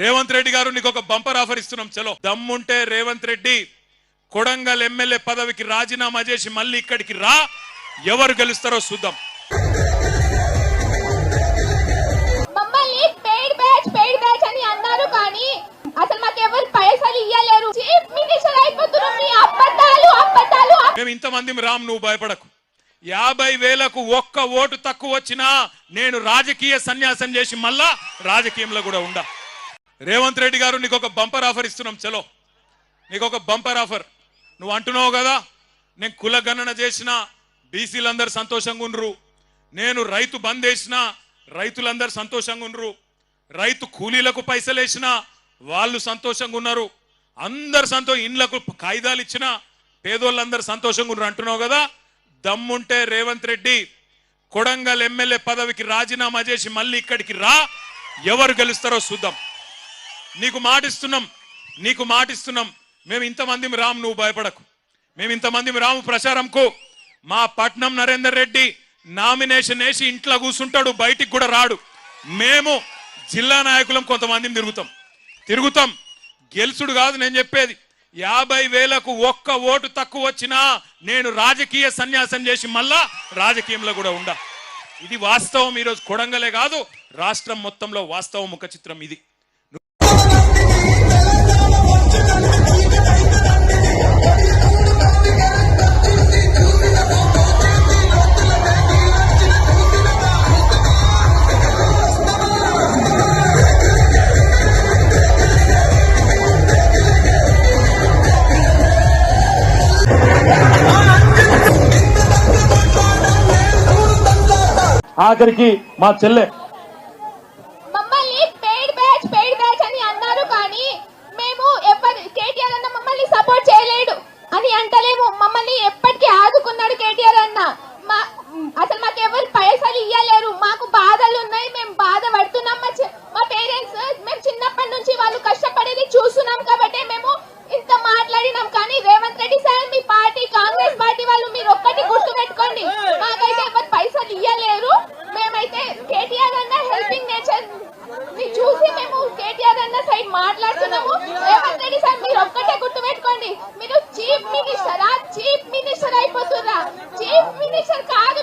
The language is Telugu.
రేవంత్ రెడ్డి గారు నీకు ఒక బంపర్ ఆఫర్ ఇస్తున్నాం చలో. దమ్ముంటే రేవంత్ రెడ్డి కొడంగల్ ఎమ్మెల్యే పదవికి రాజీనామా చేసి మళ్ళీ ఇక్కడికి రా ఎవరు గెలుస్తారో చూద్దాం. మేము ఇంతమంది రామ్ నువ్వు భయపడకు. యాభై వేలకు ఒక్క ఓటు తక్కువ వచ్చినా నేను రాజకీయ సన్యాసం చేసి మళ్ళా రాజకీయంలో కూడా ఉండా. రేవంత్ రెడ్డి గారు నీకు ఒక బంపర్ ఆఫర్ ఇస్తున్నాం చలో. నీకు ఒక బంపర్ ఆఫర్. నువ్వు అంటున్నావు కదా నేను కుల గణన చేసిన బీసీలందరూ సంతోషంగా ఉండ్రు. నేను రైతు బంద్ వేసిన రైతులందరూ సంతోషంగా ఉండ్రు. రైతు కూలీలకు పైసలు వేసిన వాళ్ళు సంతోషంగా ఉన్నారు. అందరు సంతో ఇండ్లకు కాయిదాలు ఇచ్చిన పేదోళ్ళందరూ సంతోషంగా ఉన్నారు అంటున్నావు కదా దమ్ముంటే రేవంత్ రెడ్డి కొడంగల్ ఎమ్మెల్యే పదవికి రాజీనామా చేసి మళ్ళీ ఇక్కడికి రా. ఎవరు గెలుస్తారో చూద్దాం. నీకు మాటిస్తున్నాం నీకు మాటిస్తున్నాం. మేము ఇంతమంది రాము నువ్వు భయపడకు. మేము ఇంతమంది రాము ప్రచారంకు మా పట్నం నరేందర్ రెడ్డి నామినేషన్ వేసి ఇంట్లో కూర్చుంటాడు బయటికి కూడా రాడు. మేము జిల్లా నాయకులం కొంతమందిని తిరుగుతాం. తిరుగుతాం. గెలుచుడు కాదు నేను చెప్పేది. యాభై వేలకు ఒక్క ఓటు తక్కువ వచ్చినా నేను రాజకీయ సన్యాసం చేసి మళ్ళా రాజకీయంలో కూడా ఉండా. ఇది వాస్తవం ఈరోజు కొడంగలే కాదు రాష్ట్రం మొత్తంలో వాస్తవం ముఖ చిత్రం ఇది. ఆఖరికి మా చెల్లె. సపోర్ట్ చేయలేడు అని అంటలేము. మమ్మల్ని ఎప్పటికీ ఆదుకున్నాడు కేటీఆర్ మా అసలు మాకు పైసలు మాకు బాధలు ఉన్నాయి. మేము బాధ పడుతున్నాం మా పేరెంట్స్ మేము చిన్నప్పటి నుంచి వాళ్ళు కష్టం మాట్లాడుతున్నాము? రేవంత్ సార్ మీరు ఒక్కటే గుర్తుపెట్టుకోండి. మీరు చీఫ్ మినిస్టరా? చీఫ్ మినిస్టర్ అయిపోతుందా చీఫ్ మినిస్టర్ కాదు